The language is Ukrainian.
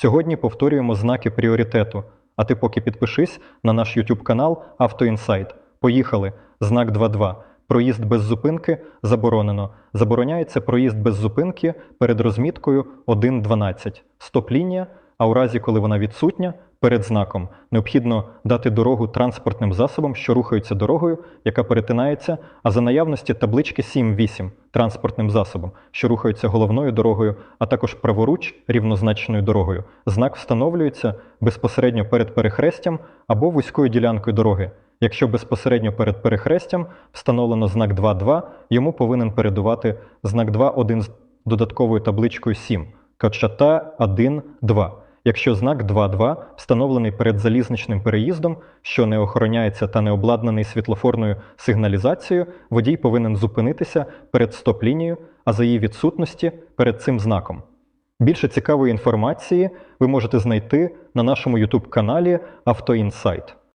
Сьогодні повторюємо знаки пріоритету. А ти поки підпишись на наш YouTube канал Автоінсайт. Поїхали. Знак 2.2. Проїзд без зупинки заборонено. Забороняється проїзд без зупинки перед розміткою 1.12. Стоп-лінія, а у разі, коли вона відсутня, перед знаком. Необхідно дати дорогу транспортним засобам, що рухаються дорогою, яка перетинається, а за наявності таблички 7-8 транспортним засобом, що рухаються головною дорогою, а також праворуч рівнозначною дорогою. Знак встановлюється безпосередньо перед перехрестям або вузькою ділянкою дороги. Якщо безпосередньо перед перехрестям встановлено знак 2.2, йому повинен передувати знак 2.1 з додатковою табличкою 7, качата 1.2. Якщо знак 2.2 встановлений перед залізничним переїздом, що не охороняється та не обладнаний світлофорною сигналізацією, водій повинен зупинитися перед стоп-лінією, а за її відсутності перед цим знаком. Більше цікавої інформації ви можете знайти на нашому YouTube каналі Автоінсайт.